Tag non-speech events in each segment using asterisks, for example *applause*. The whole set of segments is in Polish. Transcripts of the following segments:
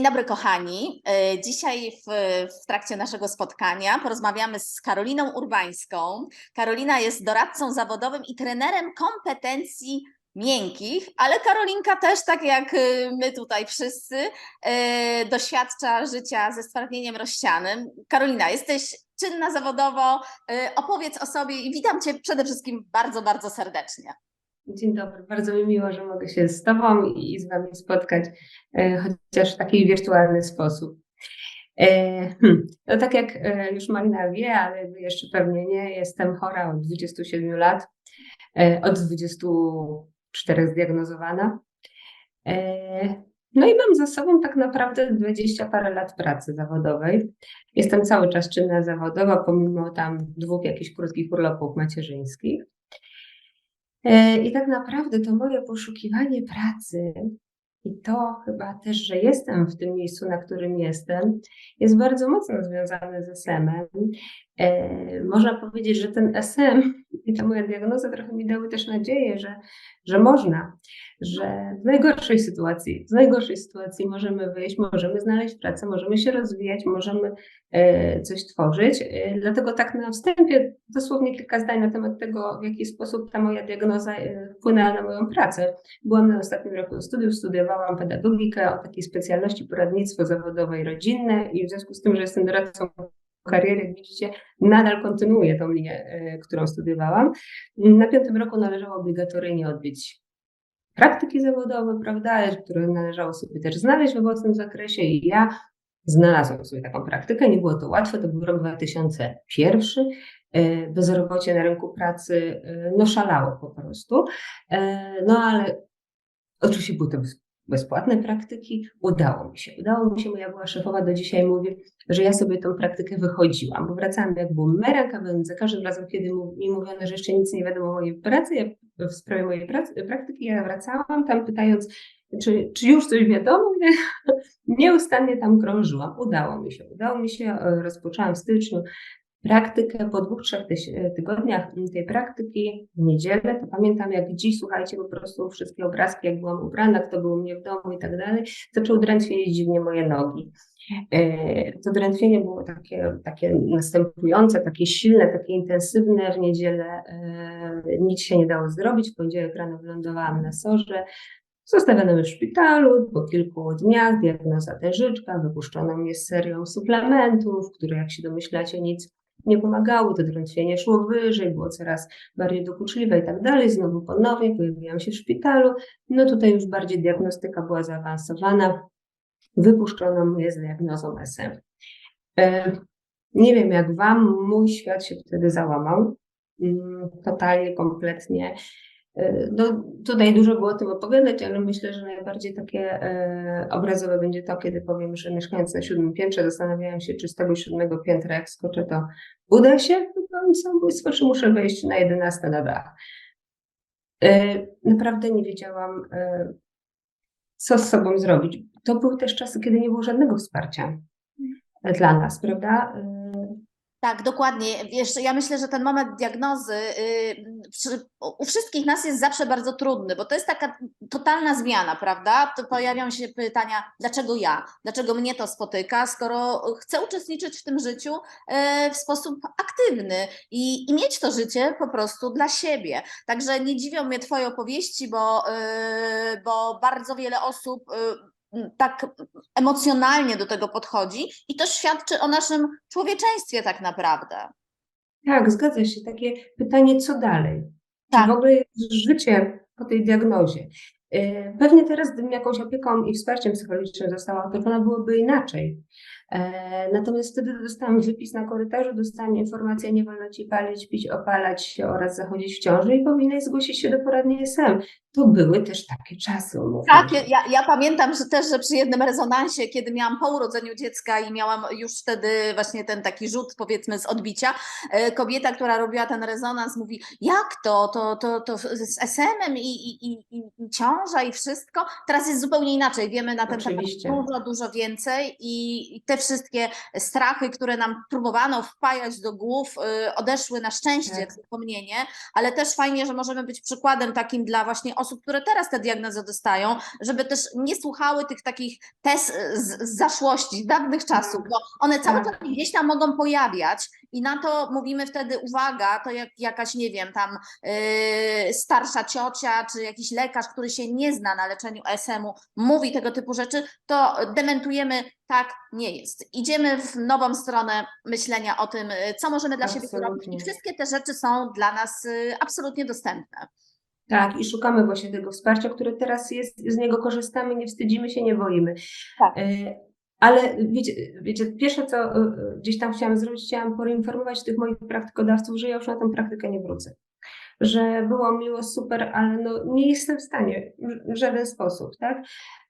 Dzień dobry, kochani. E, Dzisiaj w, w trakcie naszego spotkania porozmawiamy z Karoliną Urbańską. Karolina jest doradcą zawodowym i trenerem kompetencji miękkich, ale Karolinka też, tak jak e, my tutaj wszyscy, e, doświadcza życia ze stwardnieniem rozsianym. Karolina, jesteś czynna zawodowo. Opowiedz o sobie i witam Cię przede wszystkim bardzo, bardzo serdecznie. Dzień dobry, bardzo mi miło, że mogę się z Tobą i z Wami spotkać, e, chociaż w taki wirtualny sposób. E, hmm, No tak jak e, już Marina wie, ale Wy jeszcze pewnie nie, jestem chora od 27 lat, od 24 zdiagnozowana. No i mam za sobą tak naprawdę 20 parę lat pracy zawodowej. Jestem cały czas czynna zawodowa, pomimo tam dwóch jakichś krótkich urlopów macierzyńskich. E, I tak naprawdę to moje poszukiwanie pracy i to chyba też, że jestem w tym miejscu, na którym jestem, jest bardzo mocno związane z SM-em. E, Można powiedzieć, że ten SM i ta moja diagnoza trochę mi dały też nadzieję, że, że można, że w najgorszej sytuacji, z najgorszej sytuacji możemy wyjść, możemy znaleźć pracę, możemy się rozwijać, możemy e, coś tworzyć. E, Dlatego tak na wstępie dosłownie kilka zdań na temat tego, w jaki sposób ta moja diagnoza e, wpłynęła na moją pracę. Byłam na ostatnim roku studiów, studiowałam pedagogikę o takiej specjalności poradnictwo zawodowe i rodzinne i w związku z tym, że jestem doradcą kariery, jak widzicie, nadal kontynuuję tą linię, e, którą studiowałam. Na piątym roku należało obligatoryjnie odbyć praktyki zawodowe, prawda, które należało sobie też znaleźć w owocnym zakresie i ja znalazłam sobie taką praktykę. Nie było to łatwe, to był rok 2001. e, Bezrobocie na rynku pracy e, no szalało po prostu. No ale oczywiście były to bezpłatne praktyki. Udało mi się. Udało mi się, moja była szefowa do dzisiaj mówi, że ja sobie tą praktykę wychodziłam, bo wracałam jak bumerang, więc za każdym razem, kiedy mi mówiono, że jeszcze nic nie wiadomo o mojej pracy, ja, w sprawie mojej pracy, praktyki, ja wracałam tam pytając, czy, czy już coś wiadomo? *laughs* Nieustannie tam krążyłam. Udało mi się. Udało mi się. e, Rozpoczęłam w styczniu praktykę. Po dwóch, trzech tyś- tygodniach tej praktyki, w niedzielę, to pamiętam jak dziś, słuchajcie, po prostu wszystkie obrazki, jak byłam ubrana, kto był u mnie w domu i tak dalej, zaczął drętwieć dziwnie moje nogi. E, To drętwienie było takie, takie następujące, takie silne, takie intensywne. W niedzielę e, nic się nie dało zrobić. W poniedziałek rano wylądowałam na sorze. Zostawiono w szpitalu, po kilku dniach diagnoza tężyczka, wypuszczono mnie z serią suplementów, które jak się domyślacie nic nie pomagały, to drętwienie szło wyżej, było coraz bardziej dokuczliwe i tak dalej. Znowu ponownie pojawiłam się w szpitalu. No tutaj już bardziej diagnostyka była zaawansowana. Wypuszczono mnie z diagnozą SM. E, Nie wiem jak Wam, mój świat się wtedy załamał. Mm, Totalnie, kompletnie. E, No, tutaj dużo było o tym opowiadać, ale myślę, że najbardziej takie e, obrazowe będzie to, kiedy powiem, że mieszkając na siódmym piętrze, zastanawiałam się, czy z tego siódmego piętra, jak skoczę, to uda się wypełnić samobójstwo, czy muszę wejść na jedenaste na dach. E, naprawdę nie wiedziałam, co z sobą zrobić. To były też czasy, kiedy nie było żadnego wsparcia dla nas, prawda? Tak, dokładnie. Wiesz, ja myślę, że ten moment diagnozy y, u wszystkich nas jest zawsze bardzo trudny, bo to jest taka totalna zmiana, prawda? To pojawią się pytania, dlaczego ja? Dlaczego mnie to spotyka, skoro chcę uczestniczyć w tym życiu e, w sposób aktywny i, i mieć to życie po prostu dla siebie. Także nie dziwią mnie Twoje opowieści, bo, y, bo bardzo wiele osób y, tak emocjonalnie do tego podchodzi i to świadczy o naszym człowieczeństwie tak naprawdę. Tak, zgadza się. Takie pytanie, co dalej? Tak. W ogóle jest życie po tej diagnozie? Yy, Pewnie teraz, gdybym jakąś opieką i wsparciem psychologicznym została otoczona, byłoby inaczej. E, Natomiast wtedy dostałam wypis na korytarzu, dostałam informację, nie wolno ci palić, pić, opalać się oraz zachodzić w ciąży i powinnaś zgłosić się do poradni SM. To były też takie czasy, umówmy Tak, ja, ja pamiętam, że też, że przy jednym rezonansie, kiedy miałam po urodzeniu dziecka i miałam już wtedy właśnie ten taki rzut, powiedzmy, z odbicia, e, kobieta, która robiła ten rezonans, mówi, jak to, to, to, to z SM-em i, i, i, i- ciąża i wszystko. Teraz jest zupełnie inaczej. Wiemy na ten temat Oczywiście. dużo, dużo więcej i, i te wszystkie strachy, które nam próbowano wpajać do głów, y, odeszły na szczęście Tak. w zapomnienie, ale też fajnie, że możemy być przykładem takim dla właśnie osób, które teraz te diagnozy dostają, żeby też nie słuchały tych takich tez z, z zaszłości, z dawnych czasów, bo one cały Tak. czas gdzieś tam mogą pojawiać i na to mówimy wtedy uwaga, to jak jakaś, nie wiem, tam yy, starsza ciocia, czy jakiś lekarz, który się nie zna na leczeniu SM-u, mówi tego typu rzeczy, to dementujemy, tak nie jest. Idziemy w nową stronę myślenia o tym, co możemy dla siebie zrobić Absolutnie. i wszystkie te rzeczy są dla nas y, absolutnie dostępne. Tak, i szukamy właśnie tego wsparcia, które teraz jest, z niego korzystamy, nie wstydzimy się, nie boimy. Tak. E, Ale wiecie, wiecie, pierwsze co e, gdzieś tam chciałam zrobić, chciałam poinformować tych moich praktykodawców, że ja już na tę praktykę nie wrócę. Że było miło, super, ale no nie jestem w stanie w żaden sposób, tak?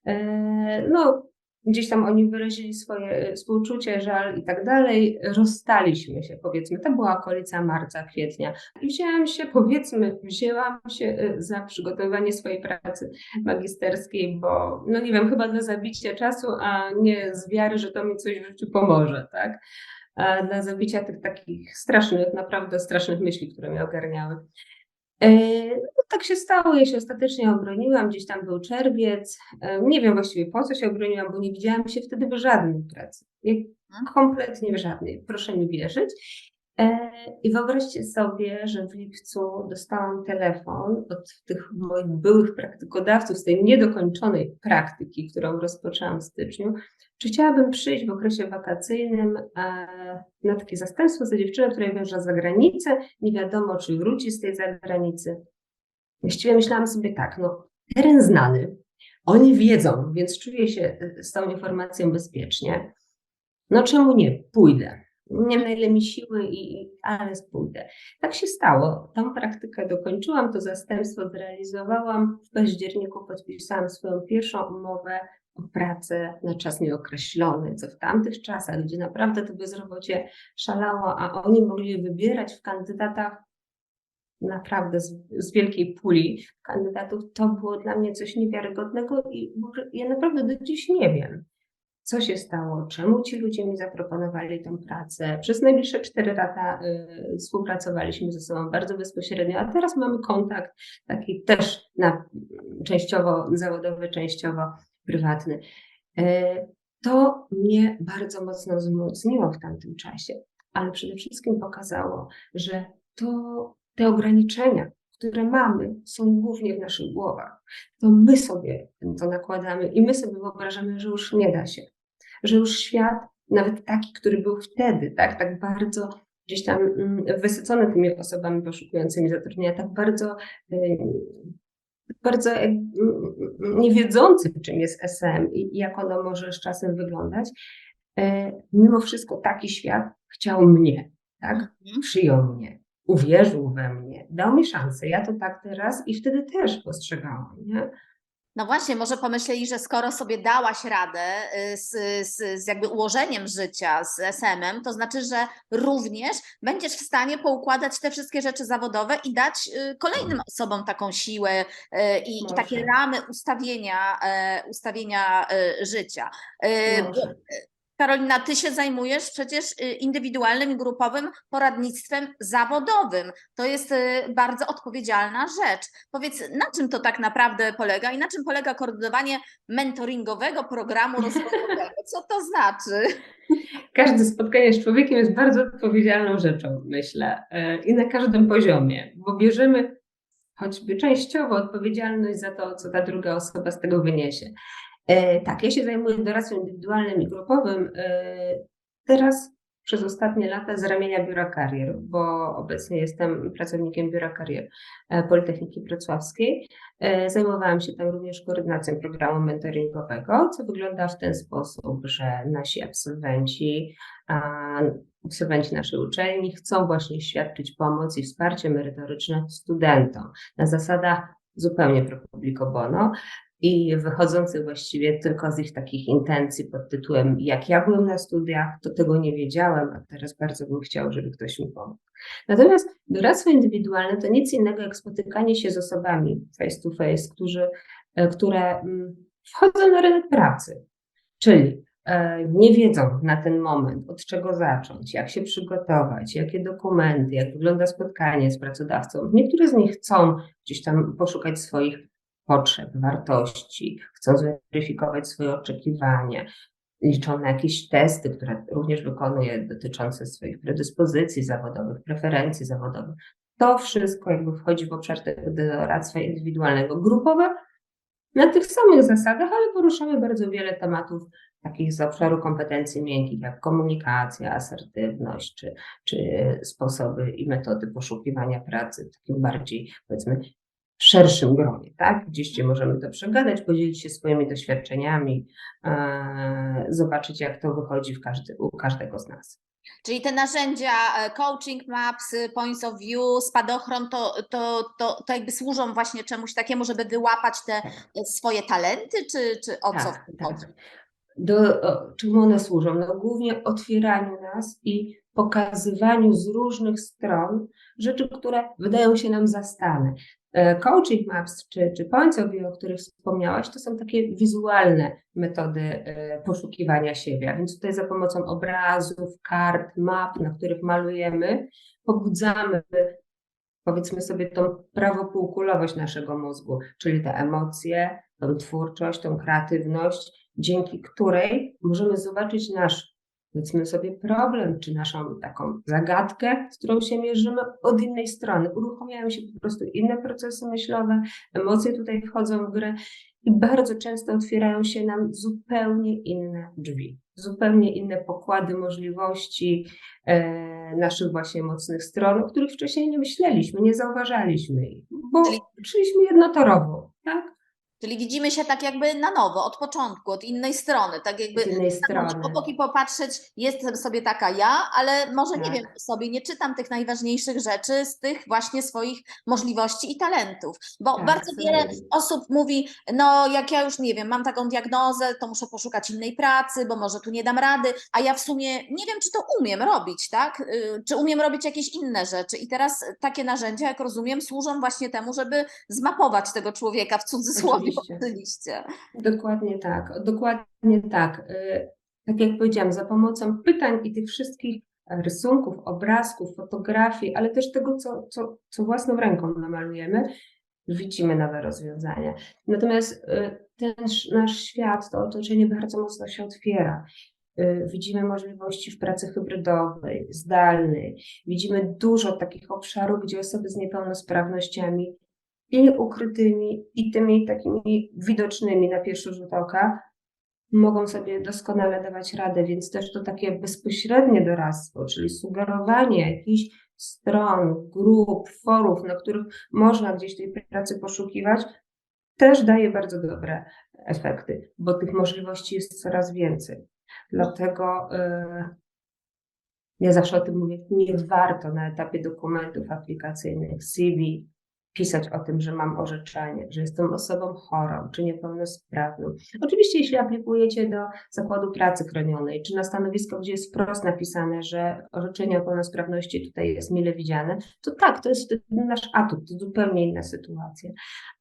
E, No, gdzieś tam oni wyrazili swoje e, współczucie, żal i tak dalej. Rozstaliśmy się, powiedzmy. To była okolica marca, kwietnia. I wzięłam się, powiedzmy, wzięłam się e, za przygotowywanie swojej pracy magisterskiej, bo no nie wiem, chyba dla zabicia czasu, a nie z wiary, że to mi coś w życiu pomoże, tak? Dla zabicia tych takich strasznych, naprawdę strasznych myśli, które mnie ogarniały. E, No, tak się stało, ja się ostatecznie obroniłam, gdzieś tam był czerwiec. E, Nie wiem właściwie po co się obroniłam, bo nie widziałam się wtedy w żadnej pracy. Jak kompletnie w żadnej, proszę mi wierzyć. E, I wyobraźcie sobie, że w lipcu dostałam telefon od tych moich byłych praktykodawców z tej niedokończonej praktyki, którą rozpoczęłam w styczniu, czy chciałabym przyjść w okresie wakacyjnym e, na takie zastępstwo za dziewczynę, która wyjeżdża za granicę, nie wiadomo, czy wróci z tej zagranicy. Właściwie myślałam sobie tak, no teren znany, oni wiedzą, więc czuję się z tą informacją bezpiecznie. No czemu nie? Pójdę. Nie wiem, mi siły, i, ale pójdę. Tak się stało. Tą praktykę dokończyłam, to zastępstwo zrealizowałam. W październiku podpisałam swoją pierwszą umowę o pracę na czas nieokreślony, co w tamtych czasach, gdzie naprawdę to bezrobocie szalało, a oni mogli wybierać w kandydatach naprawdę z, z wielkiej puli kandydatów, to było dla mnie coś niewiarygodnego i ja naprawdę do dziś nie wiem co się stało, czemu ci ludzie mi zaproponowali tę pracę. Przez najbliższe cztery lata y, współpracowaliśmy ze sobą bardzo bezpośrednio, a teraz mamy kontakt taki też na, częściowo zawodowy, częściowo prywatny. Y, to mnie bardzo mocno wzmocniło w tamtym czasie, ale przede wszystkim pokazało, że to te ograniczenia, które mamy, są głównie w naszych głowach. To my sobie to nakładamy i my sobie wyobrażamy, że już nie da się, że już świat, nawet taki, który był wtedy, tak, tak bardzo gdzieś tam mm, wysycony tymi osobami poszukującymi zatrudnienia, tak bardzo, bardzo mm, nie wiedzący, czym jest SM i jak ono może z czasem wyglądać, y, mimo wszystko taki świat chciał mnie, tak, Mhm. przyjął mnie, uwierzył we mnie, dał mi szansę. Ja to tak teraz i wtedy też postrzegałam, nie? No właśnie, może pomyśleli, że skoro sobie dałaś radę y, z, z, z jakby ułożeniem życia z SM-em, to znaczy, że również będziesz w stanie poukładać te wszystkie rzeczy zawodowe i dać y, kolejnym osobom taką siłę y, i, i takie ramy ustawienia, e, ustawienia e, życia. Może. Karolina, ty się zajmujesz przecież y, indywidualnym i grupowym poradnictwem zawodowym. To jest y, bardzo odpowiedzialna rzecz. Powiedz, na czym to tak naprawdę polega i na czym polega koordynowanie mentoringowego programu *laughs* rozwojowego? Co to znaczy? Każde spotkanie z człowiekiem jest bardzo odpowiedzialną rzeczą, myślę, e, i na każdym poziomie, bo bierzemy choćby częściowo odpowiedzialność za to, co ta druga osoba z tego wyniesie. E, Tak, ja się zajmuję doradztwem indywidualnym i grupowym. e, Teraz przez ostatnie lata z ramienia Biura Karier, bo obecnie jestem pracownikiem Biura Karier e, Politechniki Wrocławskiej. Zajmowałam się tam również koordynacją programu mentoringowego, co wygląda w ten sposób, że nasi absolwenci, absolwenci naszej uczelni chcą właśnie świadczyć pomoc i wsparcie merytoryczne studentom na zasadach zupełnie pro publico bono i wychodzących właściwie tylko z ich takich intencji pod tytułem jak ja byłem na studiach, to tego nie wiedziałem, a teraz bardzo bym chciał, żeby ktoś mi pomógł. Natomiast doradztwo indywidualne to nic innego jak spotykanie się z osobami face to face, którzy, e, które mm, wchodzą na rynek pracy. Czyli e, nie wiedzą na ten moment, od czego zacząć, jak się przygotować, jakie dokumenty, jak wygląda spotkanie z pracodawcą. Niektóre z nich chcą gdzieś tam poszukać swoich potrzeb, wartości, chcą zweryfikować swoje oczekiwania, liczą na jakieś testy, które również wykonuje dotyczące swoich predyspozycji zawodowych, preferencji zawodowych. To wszystko jakby wchodzi w obszar tego doradztwa indywidualnego. Grupowe na tych samych zasadach, ale poruszamy bardzo wiele tematów takich z obszaru kompetencji miękkich, jak komunikacja, asertywność, czy, czy sposoby i metody poszukiwania pracy takim bardziej, powiedzmy, szerszym gronie, tak? Gdzieś gdzie możemy to przegadać, podzielić się swoimi doświadczeniami, e, zobaczyć, jak to wychodzi w każdy, u każdego z nas. Czyli te narzędzia, e, coaching maps, y, points of view, spadochron, to, to, to, to jakby służą właśnie czemuś takiemu, żeby wyłapać te e, swoje talenty, czy, czy o co Tak, w tym chodzi? tak. Do, o, czemu one służą? No głównie otwieraniu nas i pokazywaniu z różnych stron rzeczy, które wydają się nam zastane. E, Coaching Maps czy, czy Points o których wspomniałaś, to są takie wizualne metody e, poszukiwania siebie. A więc tutaj za pomocą obrazów, kart, map, na których malujemy, pobudzamy powiedzmy sobie tą prawopółkulowość naszego mózgu, czyli te emocje, tą twórczość, tą kreatywność, dzięki której możemy zobaczyć nasz, powiedzmy sobie, problem, czy naszą taką zagadkę, z którą się mierzymy od innej strony. Uruchamiają się po prostu inne procesy myślowe, emocje tutaj wchodzą w grę i bardzo często otwierają się nam zupełnie inne drzwi, zupełnie inne pokłady możliwości e, naszych właśnie mocnych stron, o których wcześniej nie myśleliśmy, nie zauważaliśmy ich, bo szliśmy jednotorowo, tak? Czyli widzimy się tak jakby na nowo, od początku, od innej strony, tak jakby Z innej strony. obok i popatrzeć, jestem sobie taka ja, ale może nie Tak. wiem sobie, nie czytam tych najważniejszych rzeczy z tych właśnie swoich możliwości i talentów. Bo Tak, bardzo wiele osób mówi, no jak ja już nie wiem, mam taką diagnozę, to muszę poszukać innej pracy, bo może tu nie dam rady, a ja w sumie nie wiem, czy to umiem robić, tak? Y, Czy umiem robić jakieś inne rzeczy. I teraz takie narzędzia, jak rozumiem, służą właśnie temu, żeby zmapować tego człowieka w cudzysłowie Oczywiście. Dokładnie tak, dokładnie tak. Y, Tak jak powiedziałam, za pomocą pytań i tych wszystkich rysunków, obrazków, fotografii, ale też tego, co, co, co własną ręką namalujemy, widzimy nowe rozwiązania. Natomiast y, ten sz- nasz świat, to otoczenie bardzo mocno się otwiera. Y, Widzimy możliwości w pracy hybrydowej, zdalnej. Widzimy dużo takich obszarów, gdzie osoby z niepełnosprawnościami i ukrytymi, i tymi takimi widocznymi na pierwszy rzut oka, mogą sobie doskonale dawać radę, więc też to takie bezpośrednie doradztwo, czyli sugerowanie jakichś stron, grup, forów, na których można gdzieś tej pracy poszukiwać, też daje bardzo dobre efekty, bo tych możliwości jest coraz więcej. Dlatego yy, ja zawsze o tym mówię, nie warto na etapie dokumentów aplikacyjnych, CV, pisać o tym, że mam orzeczenie, że jestem osobą chorą czy niepełnosprawną. Oczywiście, jeśli aplikujecie do zakładu pracy chronionej, czy na stanowisko, gdzie jest wprost napisane, że orzeczenie o pełnosprawności tutaj jest mile widziane, to tak, to jest nasz atut, to zupełnie inna sytuacja.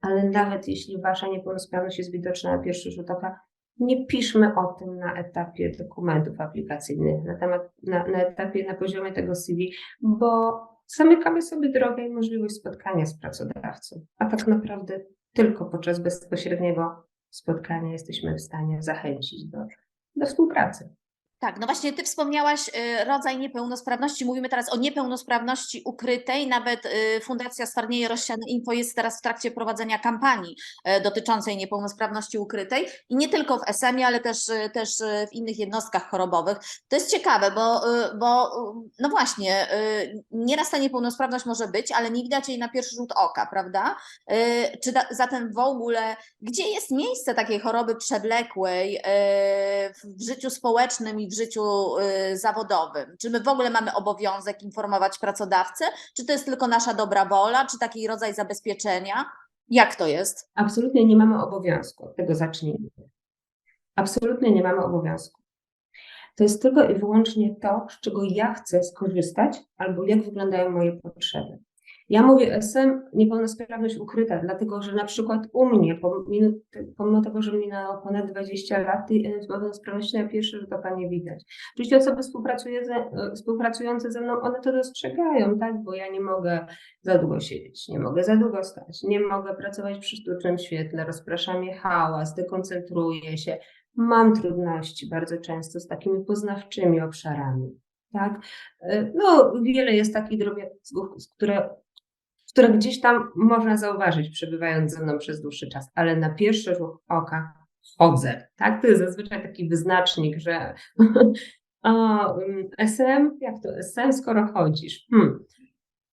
Ale nawet jeśli wasza niepełnosprawność jest widoczna na pierwszy rzut oka, nie piszmy o tym na etapie dokumentów aplikacyjnych, na, temat, na, na etapie, na poziomie tego CV, bo zamykamy sobie drogę i możliwość spotkania z pracodawcą. A tak naprawdę tylko podczas bezpośredniego spotkania jesteśmy w stanie zachęcić do, do współpracy. Tak, no właśnie Ty wspomniałaś y, rodzaj niepełnosprawności. Mówimy teraz o niepełnosprawności ukrytej. Nawet y, Fundacja Stwardnieje Rozsiane Info jest teraz w trakcie prowadzenia kampanii e, dotyczącej niepełnosprawności ukrytej. I nie tylko w SM-ie, ale też, y, też y, w innych jednostkach chorobowych. To jest ciekawe, bo, y, bo y, no właśnie, y, nieraz ta niepełnosprawność może być, ale nie widać jej na pierwszy rzut oka, prawda? Y, Czy da, zatem w ogóle, gdzie jest miejsce takiej choroby przewlekłej y, w życiu społecznym i w życiu y, zawodowym? Czy my w ogóle mamy obowiązek informować pracodawcę? Czy to jest tylko nasza dobra wola? Czy taki rodzaj zabezpieczenia? Jak to jest? Absolutnie nie mamy obowiązku, tego zacznijmy. Absolutnie nie mamy obowiązku. To jest tylko i wyłącznie to, z czego ja chcę skorzystać, albo jak wyglądają moje potrzeby. Ja mówię SM, niepełnosprawność ukryta, dlatego że na przykład u mnie, pomimo, tego, że minęło ponad 20 lat, tej niepełnosprawności na pierwszy rzut oka nie widać. Oczywiście osoby współpracujące ze mną, one to dostrzegają, tak, bo ja nie mogę za długo siedzieć, nie mogę za długo stać, nie mogę pracować przy sztucznym świetle, rozprasza mnie hałas, dekoncentruję się, mam trudności bardzo często z takimi poznawczymi obszarami. Tak? E, No, wiele jest takich drobiazgów, które, które gdzieś tam można zauważyć, przebywając ze mną przez dłuższy czas, ale na pierwszy rzut oka chodzę. Tak? To jest zazwyczaj taki wyznacznik, że *laughs* o, mm, SM, jak to SM, skoro chodzisz? Hmm,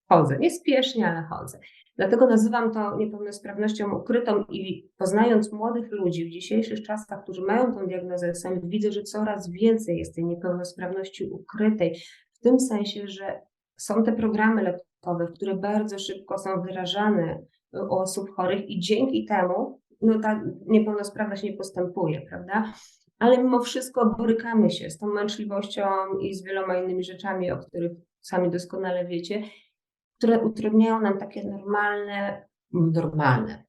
chodzę, niespiesznie, ale chodzę. Dlatego nazywam to niepełnosprawnością ukrytą i poznając młodych ludzi w dzisiejszych czasach, którzy mają tą diagnozę SM, widzę, że coraz więcej jest tej niepełnosprawności ukrytej, w tym sensie, że są te programy lekowe, które bardzo szybko są wyrażane u osób chorych i dzięki temu no, ta niepełnosprawność nie postępuje, prawda? Ale mimo wszystko borykamy się z tą męczliwością i z wieloma innymi rzeczami, o których sami doskonale wiecie, które utrudniają nam takie normalne, normalne,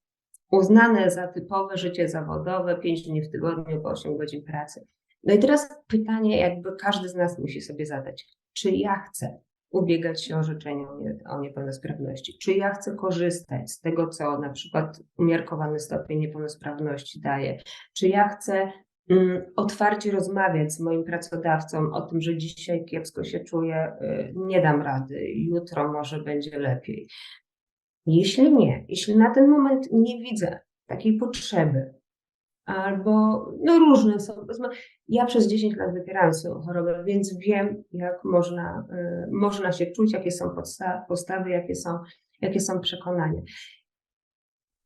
uznane za typowe życie zawodowe, 5 dni w tygodniu, po 8 godzin pracy. No i teraz pytanie, jakby każdy z nas musi sobie zadać, czy ja chcę ubiegać się o życzenie o nie- o niepełnosprawności, czy ja chcę korzystać z tego, co na przykład umiarkowany stopień niepełnosprawności daje, czy ja chcę mm, otwarcie rozmawiać z moim pracodawcą o tym, że dzisiaj kiepsko się czuję, y, nie dam rady, jutro może będzie lepiej. Jeśli nie, jeśli na ten moment nie widzę takiej potrzeby, albo no różne są. Ja przez 10 lat wypierałam swoją chorobę, więc wiem, jak można, y, można się czuć, jakie są postawy, jakie są, jakie są przekonania.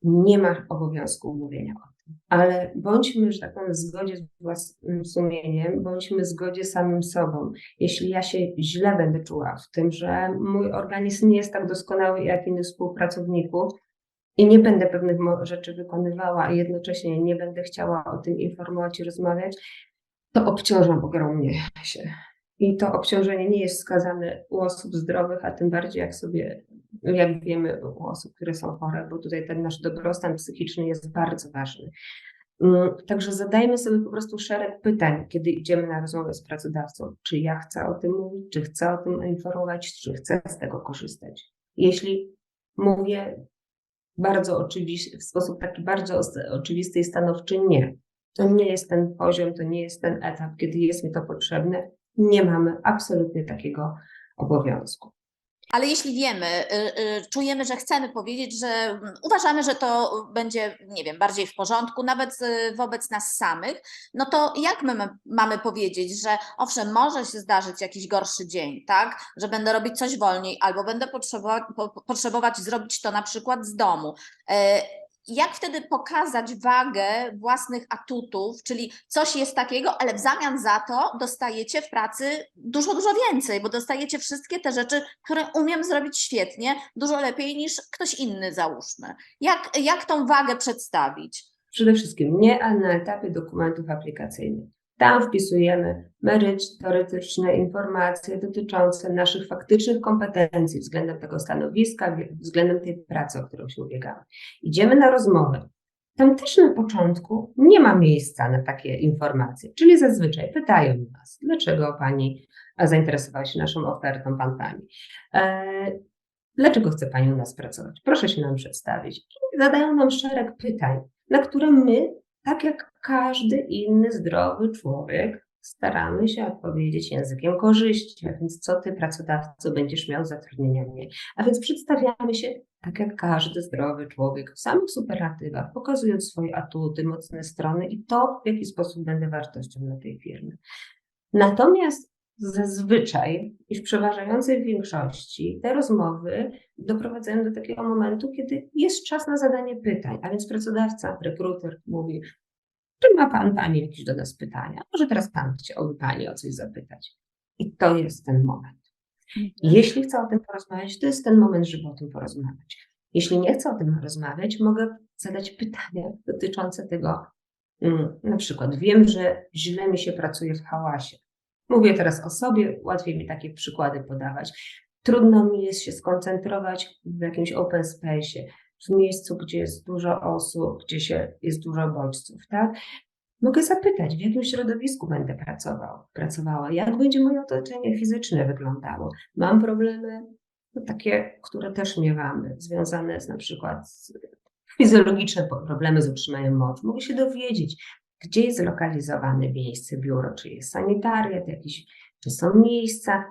Nie ma obowiązku mówienia o tym, ale bądźmy, że tak powiem, w zgodzie z własnym sumieniem, bądźmy w zgodzie z samym sobą. Jeśli ja się źle będę czuła w tym, że mój organizm nie jest tak doskonały jak innych współpracowników, i nie będę pewnych rzeczy wykonywała, a jednocześnie nie będę chciała o tym informować i rozmawiać, to obciążam ogromnie się. I to obciążenie nie jest wskazane u osób zdrowych, a tym bardziej jak sobie, jak wiemy, u osób, które są chore, bo tutaj ten nasz dobrostan psychiczny jest bardzo ważny. Mm, Także zadajmy sobie po prostu szereg pytań, kiedy idziemy na rozmowę z pracodawcą. Czy ja chcę o tym mówić, czy chcę o tym informować, czy chcę z tego korzystać. Jeśli mówię bardzo oczywisty, w sposób taki bardzo oczywisty i stanowczy nie. To nie jest ten poziom, to nie jest ten etap, kiedy jest mi to potrzebne. Nie mamy absolutnie takiego obowiązku. Ale jeśli wiemy, y, y, czujemy, że chcemy powiedzieć, że mm, uważamy, że to będzie, nie wiem, bardziej w porządku, nawet wobec nas samych, no to jak my ma- mamy powiedzieć, że owszem, może się zdarzyć jakiś gorszy dzień, tak, że będę robić coś wolniej, albo będę potrzebować, po, potrzebować zrobić to na przykład z domu. Jak wtedy pokazać wagę własnych atutów, czyli coś jest takiego, ale w zamian za to dostajecie w pracy dużo, dużo więcej, bo dostajecie wszystkie te rzeczy, które umiem zrobić świetnie, dużo lepiej niż ktoś inny, załóżmy. Jak, jak tą wagę przedstawić? Przede wszystkim nie na etapie dokumentów aplikacyjnych. Tam wpisujemy merytoryczne informacje dotyczące naszych faktycznych kompetencji względem tego stanowiska, względem tej pracy, o którą się ubiegamy. Idziemy na rozmowę. Tam też na początku nie ma miejsca na takie informacje, czyli zazwyczaj pytają nas, dlaczego pani zainteresowała się naszą ofertą, pan pani. E, dlaczego chce pani u nas pracować? Proszę się nam przedstawić. I zadają nam szereg pytań, na które my tak jak każdy inny zdrowy człowiek, staramy się odpowiedzieć językiem korzyści. A więc, co ty, pracodawco, będziesz miał zatrudnienia mnie? A więc przedstawiamy się tak jak każdy zdrowy człowiek, w samych superlatywach, pokazując swoje atuty, mocne strony i to, w jaki sposób będę wartością dla tej firmy. Natomiast zazwyczaj i w przeważającej większości te rozmowy doprowadzają do takiego momentu, kiedy jest czas na zadanie pytań, a więc pracodawca, rekruter mówi, czy ma pan, pani jakieś do nas pytania? Może teraz pan chciałby pani o coś zapytać. I to jest ten moment. Jeśli chcę o tym porozmawiać, to jest ten moment, żeby o tym porozmawiać. Jeśli nie chcę o tym rozmawiać, mogę zadać pytania dotyczące tego, mm, na przykład wiem, że źle mi się pracuje w hałasie. Mówię teraz o sobie, łatwiej mi takie przykłady podawać. trudno mi jest się skoncentrować w jakimś open space, w miejscu, gdzie jest dużo osób, gdzie się, jest dużo bodźców, tak? Mogę zapytać, w jakim środowisku będę pracował, pracowała, jak będzie moje otoczenie fizyczne wyglądało. Mam problemy, no takie, które też miewamy, związane z na przykład z fizjologiczne problemy z utrzymaniem moczu. Mogę się dowiedzieć, gdzie jest zlokalizowane miejsce, biuro, czy jest sanitariat, jakieś, czy są miejsca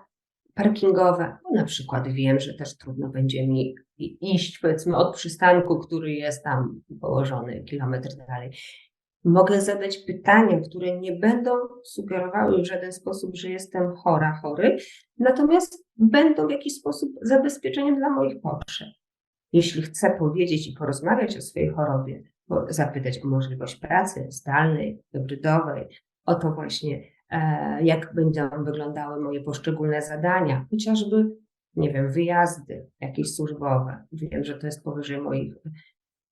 parkingowe, bo na przykład wiem, że też trudno będzie mi iść powiedzmy od przystanku, który jest tam położony kilometr dalej. Mogę zadać pytania, które nie będą sugerowały w żaden sposób, że jestem chora, chory, natomiast będą w jakiś sposób zabezpieczeniem dla moich potrzeb. Jeśli chcę powiedzieć i porozmawiać o swojej chorobie, zapytać o możliwość pracy zdalnej, hybrydowej, o to właśnie, e, jak będą wyglądały moje poszczególne zadania, chociażby, nie wiem, wyjazdy jakieś służbowe. Wiem, że to jest powyżej moich.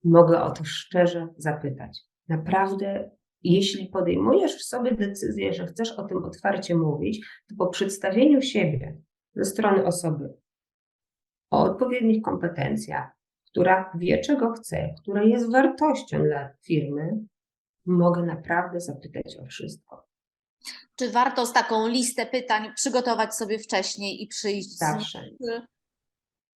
Mogę o to szczerze zapytać. Naprawdę, jeśli podejmujesz sobie decyzję, że chcesz o tym otwarcie mówić, to po przedstawieniu siebie ze strony osoby o odpowiednich kompetencjach, która wie, czego chce, która jest wartością dla firmy, mogę naprawdę zapytać o wszystko. Czy warto z taką listę pytań przygotować sobie wcześniej i przyjść z Zawsze. nich?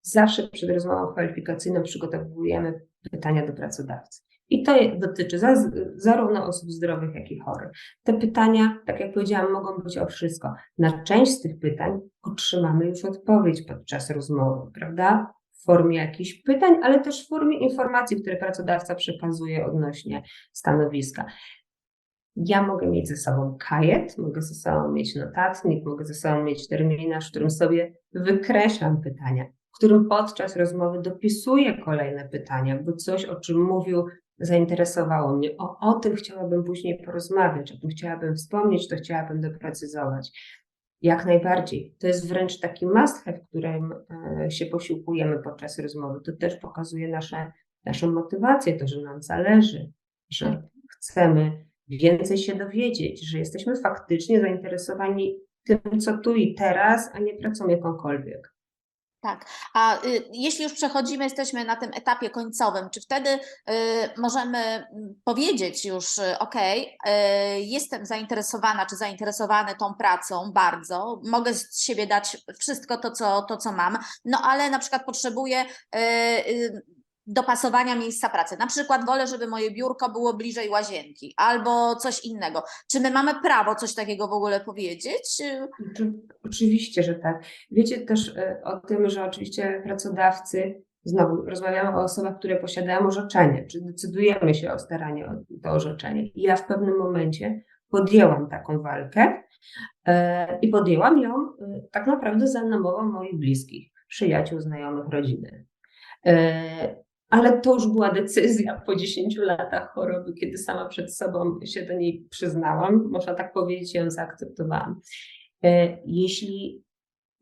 Zawsze przed rozmową kwalifikacyjną przygotowujemy pytania do pracodawcy. I to dotyczy za, zarówno osób zdrowych, jak i chorych. Te pytania, tak jak powiedziałam, mogą być o wszystko. Na część z tych pytań otrzymamy już odpowiedź podczas rozmowy, prawda? W formie jakichś pytań, ale też w formie informacji, które pracodawca przekazuje odnośnie stanowiska. Ja mogę mieć ze sobą kajet, mogę ze sobą mieć notatnik, mogę ze sobą mieć terminarz, w którym sobie wykreślam pytania, w którym podczas rozmowy dopisuję kolejne pytania, bo coś, o czym mówił, zainteresowało mnie. O, o tym chciałabym później porozmawiać, o tym chciałabym wspomnieć, to chciałabym doprecyzować. Jak najbardziej. To jest wręcz taki must have, którym e, się posiłkujemy podczas rozmowy. To też pokazuje nasze, naszą motywację, to, że nam zależy, że chcemy więcej się dowiedzieć, że jesteśmy faktycznie zainteresowani tym, co tu i teraz, a nie pracą jakąkolwiek. Tak. A y, jeśli już przechodzimy, jesteśmy na tym etapie końcowym, czy wtedy y, możemy mm, powiedzieć już, y, ok, jestem zainteresowana czy zainteresowany tą pracą bardzo, mogę z siebie dać wszystko to, co, to, co mam, no ale na przykład potrzebuję y, y, dopasowania miejsca pracy. Na przykład wolę, żeby moje biurko było bliżej łazienki albo coś innego. Czy my mamy prawo coś takiego w ogóle powiedzieć? Y, Oczy- Oczywiście, że tak. Wiecie też e, o tym, że oczywiście pracodawcy, znowu rozmawiamy o osobach, które posiadają orzeczenie, czy decydujemy się o staranie o to orzeczenie. I ja w pewnym momencie podjęłam taką walkę e, i podjęłam ją e, tak naprawdę za namową moich bliskich, przyjaciół, znajomych, rodziny. Ale to już była decyzja po 10 latach choroby, kiedy sama przed sobą się do niej przyznałam, można tak powiedzieć, ją zaakceptowałam. E, Jeśli,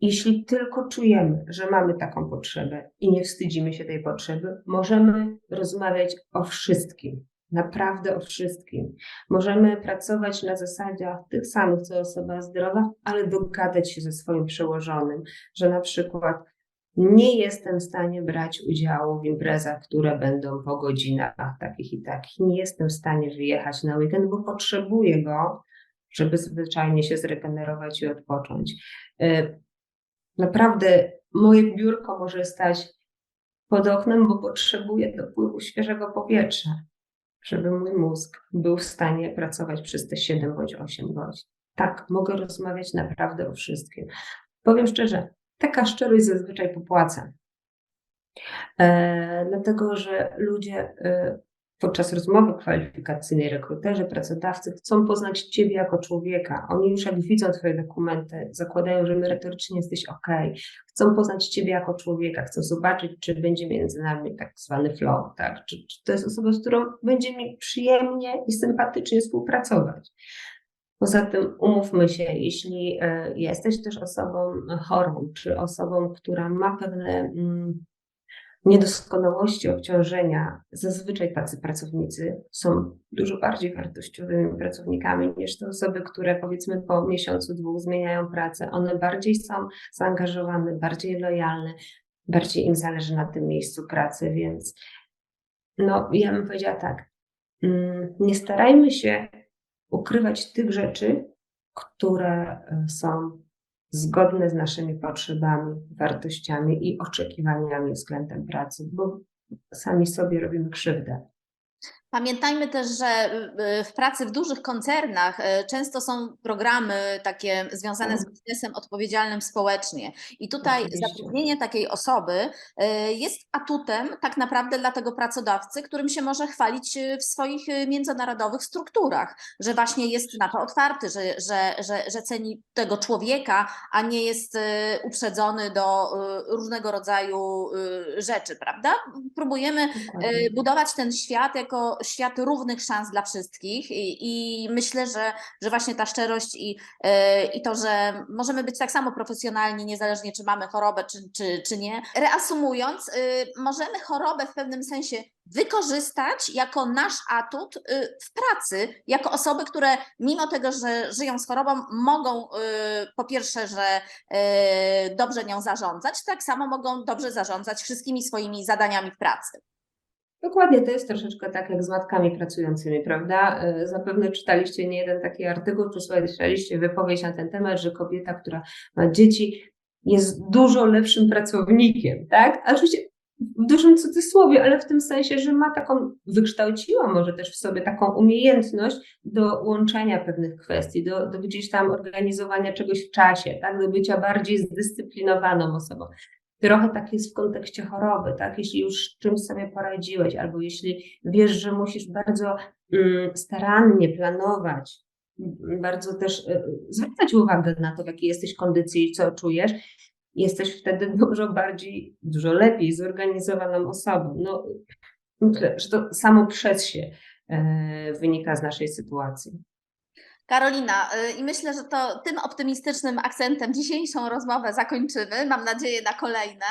jeśli tylko czujemy, że mamy taką potrzebę i nie wstydzimy się tej potrzeby, możemy rozmawiać o wszystkim, naprawdę o wszystkim. Możemy pracować na zasadziach tych samych, co osoba zdrowa, ale dogadać się ze swoim przełożonym, że na przykład nie jestem w stanie brać udziału w imprezach, które będą po godzinach takich i takich. Nie jestem w stanie wyjechać na weekend, bo potrzebuję go, żeby zwyczajnie się zregenerować i odpocząć. Y, Naprawdę moje biurko może stać pod oknem, bo potrzebuję dopływu świeżego powietrza, żeby mój mózg był w stanie pracować przez te 7 bądź 8 godzin. Tak, mogę rozmawiać naprawdę o wszystkim. Powiem szczerze, taka szczerość zazwyczaj popłaca. E, dlatego, że ludzie e, podczas rozmowy kwalifikacyjnej, rekruterzy, pracodawcy chcą poznać Ciebie jako człowieka. Oni już jak widzą Twoje dokumenty, zakładają, że merytorycznie jesteś ok. Chcą poznać Ciebie jako człowieka, chcą zobaczyć, czy będzie między nami tak zwany flow, tak? Czy, czy to jest osoba, z którą będzie mi przyjemnie i sympatycznie współpracować. Poza tym umówmy się, jeśli e, jesteś też osobą chorą, czy osobą, która ma pewne mm, niedoskonałości, obciążenia, zazwyczaj tacy pracownicy są dużo bardziej wartościowymi pracownikami niż te osoby, które powiedzmy po miesiącu, dwóch zmieniają pracę. One bardziej są zaangażowane, bardziej lojalne, bardziej im zależy na tym miejscu pracy, więc no, ja bym powiedziała tak, mm, nie starajmy się ukrywać tych rzeczy, które y, są zgodne z naszymi potrzebami, wartościami i oczekiwaniami względem pracy, bo sami sobie robimy krzywdę. Pamiętajmy też, że y, w pracy w dużych koncernach y, często są programy takie związane z biznesem odpowiedzialnym społecznie. I tutaj zatrudnienie takiej osoby y, jest atutem tak naprawdę dla tego pracodawcy, którym się może chwalić y, w swoich y, międzynarodowych strukturach, że właśnie jest na to otwarty, że, że, że, że ceni tego człowieka, a nie jest y, uprzedzony do y, różnego rodzaju y, rzeczy, prawda? Próbujemy y, budować ten świat jako świat równych szans dla wszystkich i, i myślę, że, że właśnie ta szczerość i, y, i to, że możemy być tak samo profesjonalni, niezależnie czy mamy chorobę, czy, czy, czy nie. Reasumując, y, możemy chorobę w pewnym sensie wykorzystać jako nasz atut y, w pracy, jako osoby, które mimo tego, że żyją z chorobą, mogą y, po pierwsze, że y, dobrze nią zarządzać, tak samo mogą dobrze zarządzać wszystkimi swoimi zadaniami w pracy. Dokładnie, to jest troszeczkę tak jak z matkami pracującymi, prawda? E, Zapewne czytaliście nie jeden taki artykuł, czy słyszeliście wypowiedź na ten temat, że kobieta, która ma dzieci, jest dużo lepszym pracownikiem, tak? A oczywiście w dużym cudzysłowie, ale w tym sensie, że ma taką, wykształciła może też w sobie taką umiejętność do łączenia pewnych kwestii, do, do gdzieś tam organizowania czegoś w czasie, tak? Do bycia bardziej zdyscyplinowaną osobą. Trochę tak jest w kontekście choroby, tak? Jeśli już czymś sobie poradziłeś, albo jeśli wiesz, że musisz bardzo mm, starannie planować, mm, bardzo też y, zwracać uwagę na to, w jakiej jesteś kondycji i co czujesz, jesteś wtedy *laughs* dużo bardziej, dużo lepiej zorganizowaną osobą. No, myślę, że to samo przez się e, wynika z naszej sytuacji. Karolina, y, i myślę, że to tym optymistycznym akcentem dzisiejszą rozmowę zakończymy. Mam nadzieję na kolejne.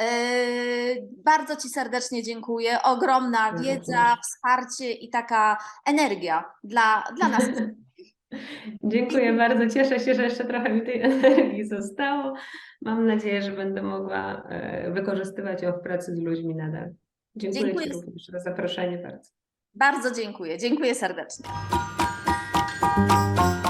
Y, Bardzo Ci serdecznie dziękuję. Ogromna wiedza, wsparcie i taka energia dla, dla nas. Dziękuję bardzo. Cieszę się, że jeszcze trochę mi tej *laughs* energii zostało. Mam nadzieję, że będę mogła e, wykorzystywać ją w pracy z ludźmi nadal. Dziękuję, Dziękuję. Ci również za zaproszenie bardzo. Bardzo dziękuję. Dziękuję serdecznie. Música